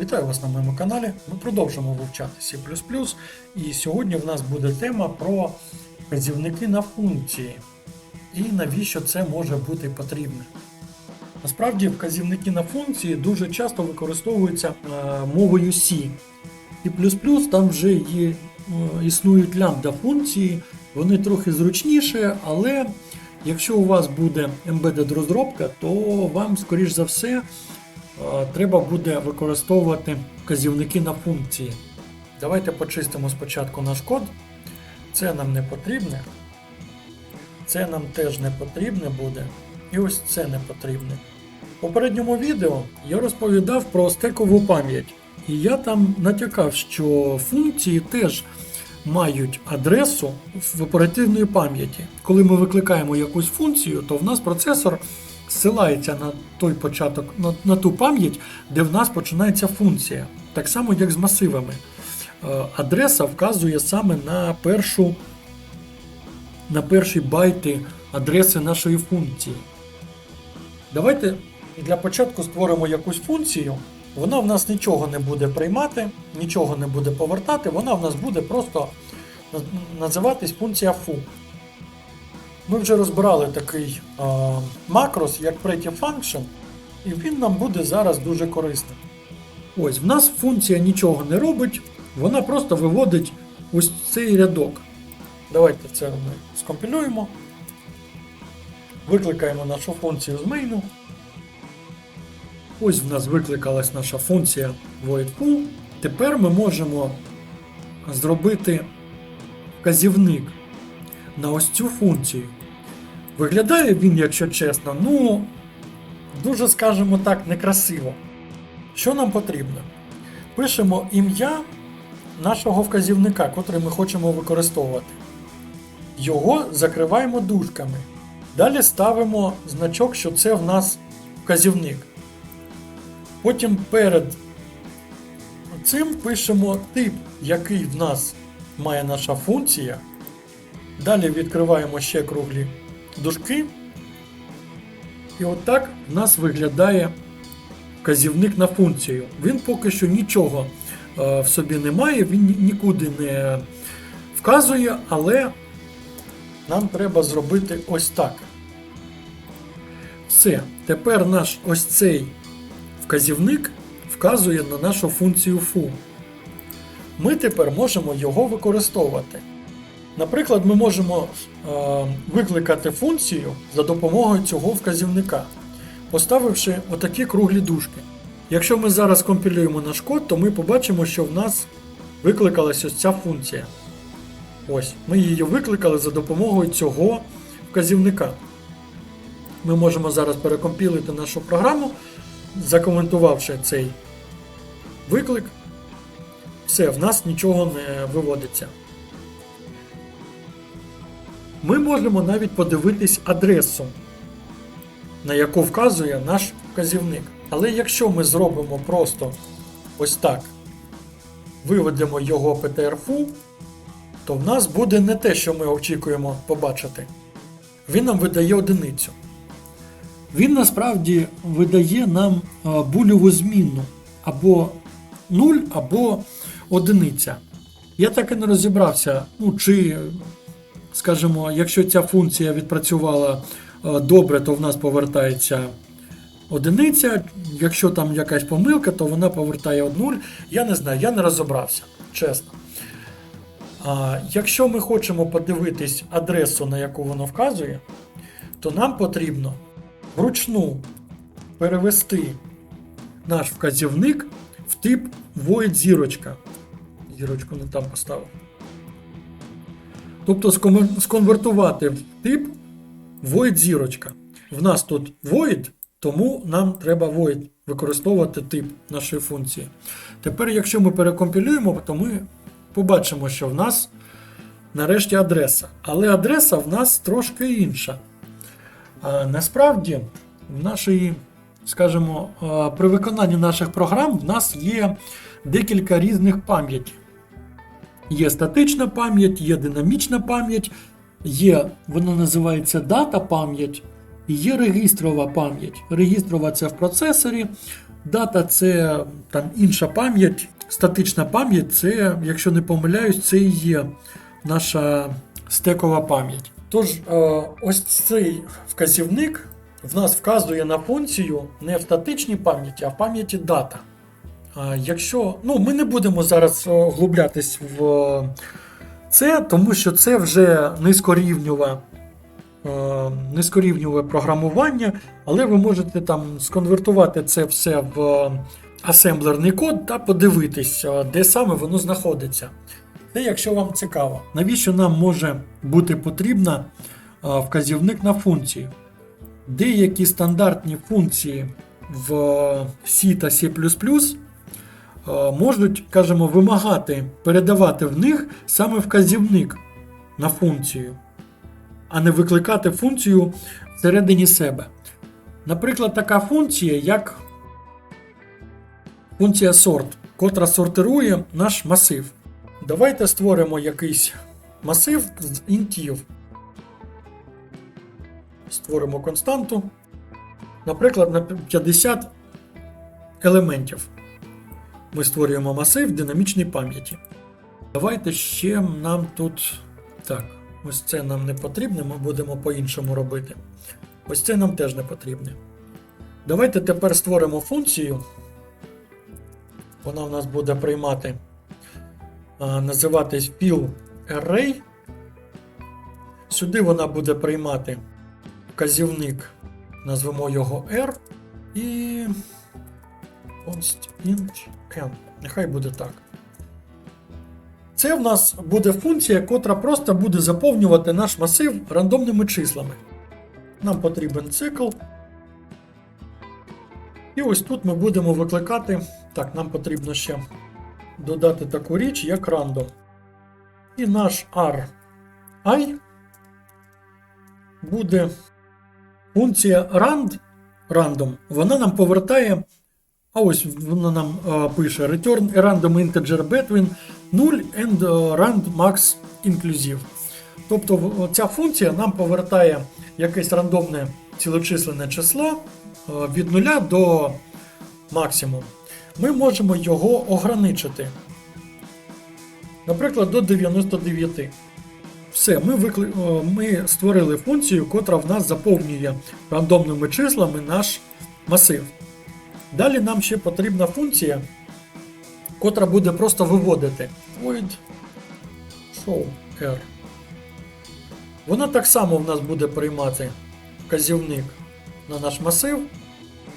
Вітаю вас на моєму каналі. Ми продовжимо вивчати C++. І сьогодні в нас буде тема про вказівники на функції і навіщо це може бути потрібно. Насправді, вказівники на функції дуже часто використовуються е, мовою C. І там вже є, е, існують лямбда функції, вони трохи зручніші, але якщо у вас буде embedded розробка, то вам, скоріш за все, треба буде використовувати вказівники на функції. Давайте почистимо спочатку наш код. Це нам не потрібне. Це нам теж не потрібне буде. І ось це не потрібне. В попередньому відео я розповідав про стекову пам'ять. І я там натякав, що функції теж мають адресу в оперативної пам'яті. Коли ми викликаємо якусь функцію, то в нас процесор зсилається на той початок, на, на ту пам'ять, де в нас починається функція. Так само, як з масивами. Е, Адреса вказує саме на першу на перші байти адреси нашої функції. Давайте для початку створимо якусь функцію. Вона в нас нічого не буде приймати, нічого не буде повертати, вона в нас буде просто називатись функція foo. Ми вже розбирали такий е, макрос, як pretty function, і він нам буде зараз дуже корисним. Ось, в нас функція нічого не робить, вона просто виводить ось цей рядок. Давайте це ми скомпілюємо. Викликаємо нашу функцію з мейну. Ось в нас викликалась наша функція voidFull. Тепер ми можемо зробити вказівник на ось цю функцію. Виглядає він, якщо чесно, ну, дуже, скажімо так, некрасиво. Що нам потрібно? Пишемо ім'я нашого вказівника, котрий ми хочемо використовувати. Його закриваємо дужками. Далі ставимо значок, що це в нас вказівник. Потім перед цим пишемо тип, який в нас має наша функція. Далі відкриваємо ще круглі дужки. І отак в нас виглядає вказівник на функцію. Він поки що нічого е, в собі не має, він нікуди не вказує, але нам треба зробити ось так. Все. Тепер наш ось цей вказівник вказує на нашу функцію foo. Ми тепер можемо його використовувати. Наприклад, ми можемо е, викликати функцію за допомогою цього вказівника, поставивши отакі круглі дужки. Якщо ми зараз компілюємо наш код, то ми побачимо, що в нас викликалась ось ця функція. Ось, ми її викликали за допомогою цього вказівника. Ми можемо зараз перекомпілити нашу програму, закоментувавши цей виклик. Все, в нас нічого не виводиться. Ми можемо навіть подивитись адресу, на яку вказує наш вказівник. Але якщо ми зробимо просто ось так, виведемо його PTRFU, то в нас буде не те, що ми очікуємо побачити. Він нам видає одиницю. Він насправді видає нам бульову змінну або 0, або одиниця. Я так і не розібрався, ну, чи, скажімо, якщо ця функція відпрацювала е, добре, то в нас повертається одиниця. Якщо там якась помилка, то вона повертає од 0. Я не знаю, я не розібрався, чесно. Якщо ми хочемо подивитись адресу, на яку воно вказує, то нам потрібно вручну перевести наш вказівник в тип void зірочка. Зірочку не там поставив. Тобто сконвертувати тип void зірочка. В нас тут void, тому нам треба void використовувати тип нашої функції. Тепер, якщо ми перекомпілюємо, то ми побачимо, що в нас нарешті адреса. Але адреса в нас трошки інша. А, насправді, в нашій, скажімо, при виконанні наших програм в нас є декілька різних пам'яті. Є статична пам'ять, є динамічна пам'ять, є, вона називається дата пам'ять, і є регістрова пам'ять. Регістрова це в процесорі, Дата це там інша пам'ять, статична пам'ять це, якщо не помиляюсь, це і є наша стекова пам'ять. Тож, е, ось цей вказівник в нас вказує на функцію не в статичній пам'яті, а в пам'яті дата. Якщо, ну, ми не будемо зараз е, углублятись в це, тому що це вже низькорівньове, е, програмування, але ви можете там сконвертувати це все в асемблерний код та подивитись, е, де саме воно знаходиться. Це якщо вам цікаво. Навіщо нам може бути потрібна е, вказівник на функцію? Деякі стандартні функції в C та C е, можуть, кажемо, вимагати передавати в них саме вказівник на функцію, а не викликати функцію всередині себе. Наприклад, така функція, як функція sort, котра сортирує наш масив. Давайте створимо якийсь масив з інтів. Створимо константу. Наприклад, на 50 елементів. Ми створюємо масив динамічній пам'яті. Давайте ще нам тут. Так, ось це нам не потрібно, ми будемо по-іншому робити. Ось це нам теж не потрібне. Давайте тепер створимо функцію. Вона в нас буде приймати, називатись fill array. Сюди вона буде приймати вказівник, назвемо його R і const int n. Нехай буде так. Це в нас буде функція, котра просто буде заповнювати наш масив рандомними числами. Нам потрібен цикл. І ось тут ми будемо викликати. Так, нам потрібно ще додати таку річ, як random. І наш RI буде функція rand, random, вона нам повертає. А ось вона нам е, пише return random integer between 0 and е, rand max inclusive. Тобто ця функція нам повертає якесь рандомне цілочисленне число е, від 0 до максимуму. Ми можемо його ограничити. Наприклад, до 99. Все, ми, викли... ми створили функцію, котра в нас заповнює рандомними числами наш масив. Далі нам ще потрібна функція, котра буде просто виводити void show r. Вона так само в нас буде приймати вказівник на наш масив.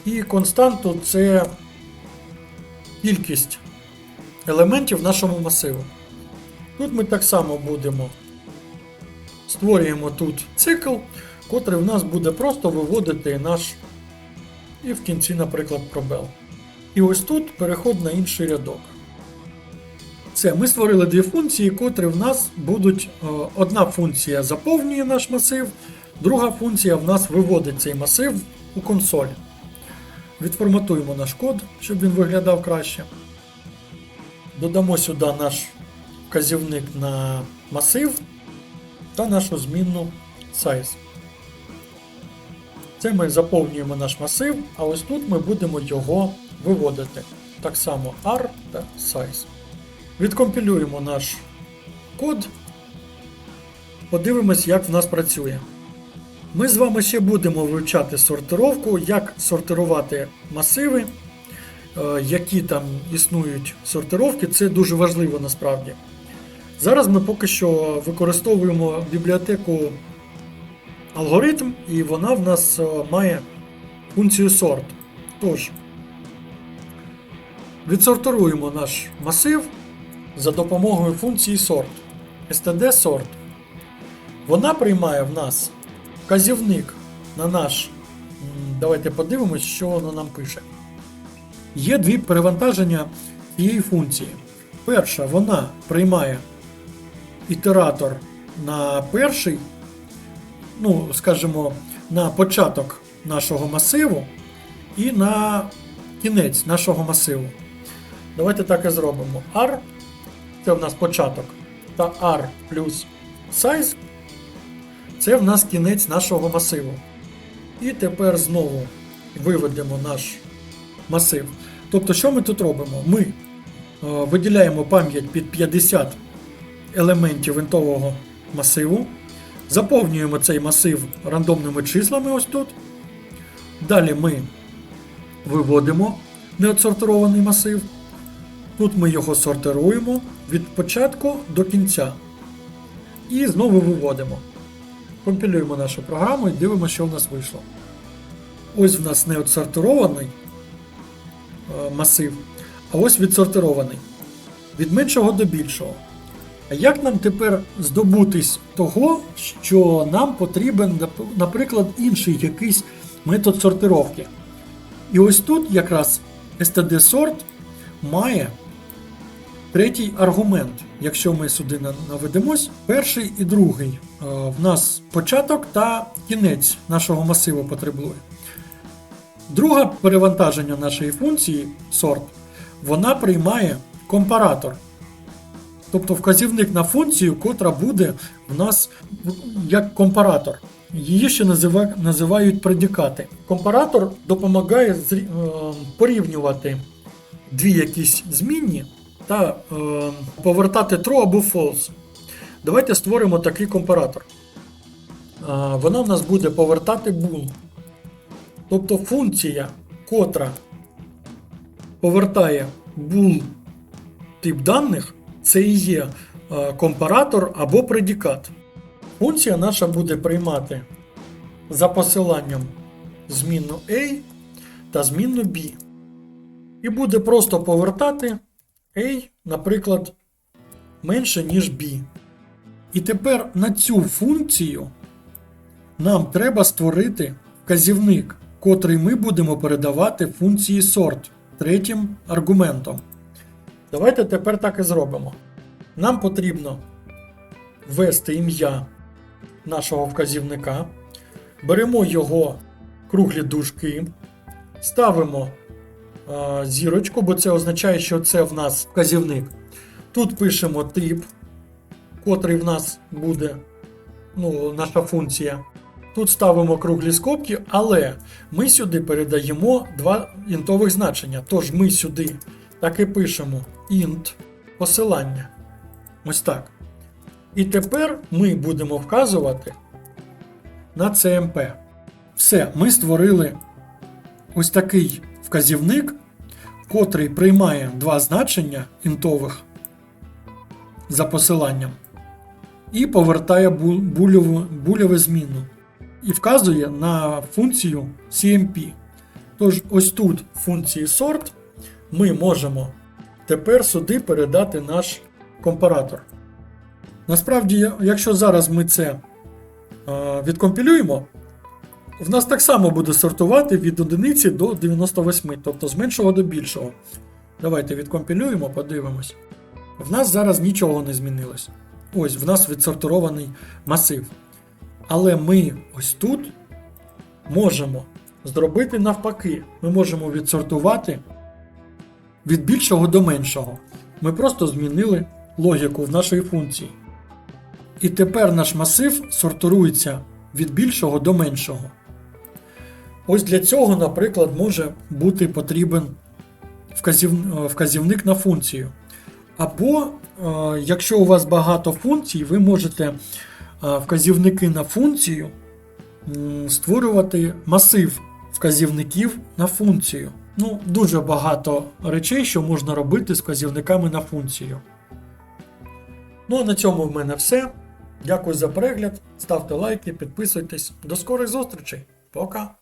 І константу це кількість елементів нашому масиву. Тут ми так само будемо створюємо тут цикл, котрий в нас буде просто виводити наш і в кінці, наприклад, пробел. І ось тут переход на інший рядок. Це ми створили дві функції, котрі в нас будуть. е, Одна функція заповнює наш масив, друга функція в нас виводить цей масив у консоль. Відформатуємо наш код, щоб він виглядав краще. Додамо сюди наш вказівник на масив та нашу змінну size. Це ми заповнюємо наш масив, а ось тут ми будемо його виводити. Так само R та size. Відкомпілюємо наш код. Подивимось, як в нас працює. Ми з вами ще будемо вивчати сортировку, як сортирувати масиви, е, які там існують сортировки. Це дуже важливо насправді. Зараз ми поки що використовуємо бібліотеку алгоритм, і вона в нас е, має функцію sort. Тож, відсортируємо наш масив за допомогою функції sort. std sort. Вона приймає в нас вказівник на наш. Давайте подивимось, що воно нам пише. Є дві перевантаження цієї функції. Перша, вона приймає ітератор на перший, ну, скажімо, на початок нашого масиву і на кінець нашого масиву. Давайте так і зробимо. R це в нас початок. Та R плюс size це в нас кінець нашого масиву. І тепер знову виведемо наш масив. Тобто, що ми тут робимо? Ми е, виділяємо пам'ять під 50 елементів винтового масиву, заповнюємо цей масив рандомними числами ось тут. Далі ми виводимо неотсортирований масив. Тут ми його сортируємо від початку до кінця. І знову виводимо. Компілюємо нашу програму і дивимося, що в нас вийшло. Ось в нас неотсортирований е, масив, а ось відсортирований. Від меншого до більшого. А як нам тепер здобутись того, що нам потрібен, наприклад, інший якийсь метод сортировки? І ось тут якраз std-sort має третій аргумент. Якщо ми сюди наведемось, перший і другий. В нас початок та кінець нашого масиву потребує. Друге перевантаження нашої функції sort, вона приймає компаратор. Тобто вказівник на функцію, котра буде в нас як компаратор. Її ще називають предикати. Компаратор допомагає е, порівнювати дві якісь змінні та е, повертати true або false. Давайте створимо такий компаратор. Е, вона в нас буде повертати bool. Тобто функція, котра повертає bool тип даних, це і є е, компаратор або предикат. Функція наша буде приймати за посиланням змінну A та змінну B. І буде просто повертати A, наприклад, менше, ніж B. І тепер на цю функцію нам треба створити вказівник, котрий ми будемо передавати функції sort третім аргументом. Давайте тепер так і зробимо. Нам потрібно ввести ім'я нашого вказівника, беремо його круглі дужки, ставимо е, зірочку, бо це означає, що це в нас вказівник. Тут пишемо тип, котрий в нас буде ну, наша функція. Тут ставимо круглі скобки, але ми сюди передаємо два інтових значення. Тож ми сюди так і пишемо int посилання. Ось так. І тепер ми будемо вказувати на CMP. Все, ми створили ось такий вказівник, котрий приймає два значення інтових за посиланням і повертає бу- бульову, бульову зміну. І вказує на функцію CMP. Тож, ось тут функції sort ми можемо тепер сюди передати наш компаратор. Насправді, якщо зараз ми це е, відкомпілюємо, в нас так само буде сортувати від 1 до 98, тобто з меншого до більшого. Давайте відкомпілюємо, подивимось. В нас зараз нічого не змінилось. Ось, в нас відсортований масив. Але ми ось тут можемо зробити навпаки. Ми можемо відсортувати від більшого до меншого. Ми просто змінили логіку в нашій функції. І тепер наш масив сортирується від більшого до меншого. Ось для цього, наприклад, може бути потрібен вказів- вказівник на функцію. Або, е, якщо у вас багато функцій, ви можете е, вказівники на функцію створювати масив вказівників на функцію. Ну, дуже багато речей, що можна робити з вказівниками на функцію. Ну а на цьому в мене все. Дякую за перегляд. Ставте лайки, підписуйтесь. До скорих зустрічей. Пока!